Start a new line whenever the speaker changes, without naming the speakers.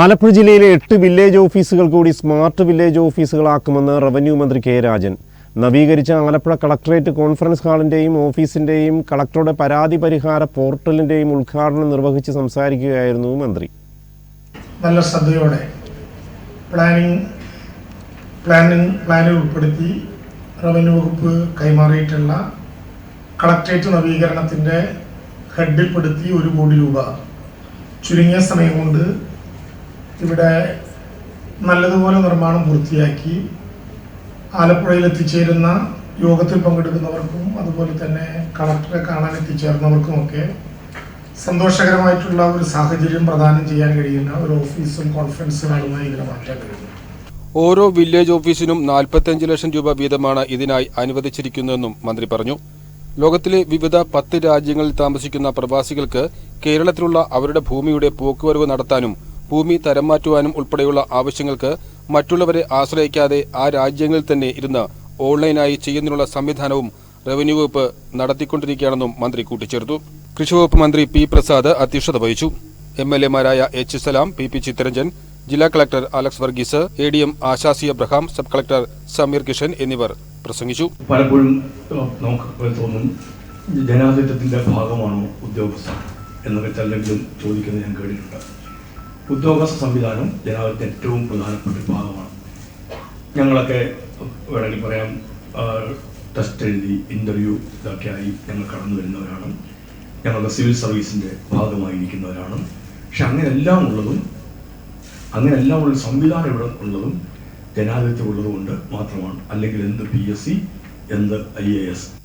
ആലപ്പുഴ ജില്ലയിലെ എട്ട് വില്ലേജ് ഓഫീസുകൾ കൂടി സ്മാർട്ട് വില്ലേജ് ഓഫീസുകളാക്കുമെന്ന് റവന്യൂ മന്ത്രി കെ രാജൻ. നവീകരിച്ച ആലപ്പുഴ കളക്ടറേറ്റ് കോൺഫറൻസ് ഹാളിന്റെയും ഓഫീസിന്റെയും കളക്ടറുടെ പരാതി പരിഹാര പോർട്ടലിന്റെയും ഉദ്ഘാടനം നിർവഹിച്ച് സംസാരിക്കുകയായിരുന്നു മന്ത്രി.
നല്ല ശ്രദ്ധയോടെ പ്ലാനിംഗ് പ്ലാനിംഗ് പ്ലാനിൽ ഉൾപ്പെടുത്തി റവന്യൂ വകുപ്പ് കൈമാറിയിട്ടുള്ള കളക്ടറേറ്റ് നവീകരണത്തിന്റെ ഹെഡിൽപ്പെടുത്തി ഒരു കോടി രൂപ. ചുരുങ്ങിയ സമയം കൊണ്ട് ഇവിടെ നല്ലതുപോലെ നിർമ്മാണം പൂർത്തിയാക്കി ആലപ്പുഴയിൽ എത്തിച്ചേരുന്ന യോഗത്തിൽ പങ്കെടുക്കുന്നവർക്കും അതുപോലെ തന്നെ കളക്ടറെ കാണാൻ എത്തിച്ചേർന്നവർക്കുമൊക്കെ സന്തോഷകരമായിട്ടുള്ള ഒരു സാഹചര്യം പ്രദാനം ചെയ്യാൻ കഴിയുന്ന ഒരു ഓഫീസും കോൺഫറൻസും ഹാളുമായി ഇതിനെ മാറ്റാൻ കഴിയുന്നു.
ഓരോ വില്ലേജ് ഓഫീസിനും 45 ലക്ഷം രൂപ വീതമാണ് ഇതിനായി അനുവദിച്ചിരിക്കുന്നതെന്നും മന്ത്രി പറഞ്ഞു. ലോകത്തിലെ വിവിധ പത്ത് രാജ്യങ്ങളിൽ താമസിക്കുന്ന പ്രവാസികൾക്ക് കേരളത്തിലുള്ള അവരുടെ ഭൂമിയുടെ പോക്കുവരവ് നടത്താനും ഭൂമി തരം മാറ്റുവാനും ഉൾപ്പെടെയുള്ള ആവശ്യങ്ങൾക്ക് മറ്റുള്ളവരെ ആശ്രയിക്കാതെ ആ രാജ്യങ്ങളിൽ തന്നെ ഇരുന്ന് ഓൺലൈനായി ചെയ്യുന്നതിനുള്ള സംവിധാനവും റവന്യൂ വകുപ്പ് നടത്തിക്കൊണ്ടിരിക്കുകയാണെന്നും മന്ത്രി കൂട്ടിച്ചേർത്തു. കൃഷിവകുപ്പ് മന്ത്രി പി പ്രസാദ് അധ്യക്ഷത വഹിച്ചു. M L എമാരായ H Salam P P Chitharanjan ജില്ലാ collector Alex Varghese A D M ആശാസി Abraham sub collector Sameer Kishan എന്നിവർ പ്രസംഗിച്ചു.
പലപ്പോഴും നമുക്ക് തോന്നും ജനാധിപത്യത്തിന്റെ ഭാഗമാണോ ഉദ്യോഗസ്ഥർ എന്നൊക്കെ ചിലരെങ്കിലും ചോദിക്കുന്നത് ഞാൻ കേട്ടിട്ടുണ്ട്. ഉദ്യോഗസ്ഥ സംവിധാനം ജനാധിപത്യത്തിന്റെ ഏറ്റവും പ്രധാനപ്പെട്ട ഭാഗമാണ്. ഞങ്ങളൊക്കെ വേണമെങ്കിൽ പറയാം ടെസ്റ്റ് എഴുതി ഇന്റർവ്യൂ ഇതൊക്കെ ആയി ഞങ്ങൾ കടന്നു വരുന്നവരാണ്. ഞങ്ങളുടെ സിവിൽ സർവീസിന്റെ ഭാഗമായി ഇരിക്കുന്നവരാണ്. പക്ഷെ അങ്ങനെല്ലാം ഉള്ളതും അങ്ങനെയെല്ലാം ഉള്ള സംവിധാനം ഇവിടെ ഉള്ളതും ജനാധിപത്യം ഉള്ളതുകൊണ്ട് മാത്രമാണ്. അല്ലെങ്കിൽ എന്ത് പി എസ് സി എന്ത് ഐ എ എസ്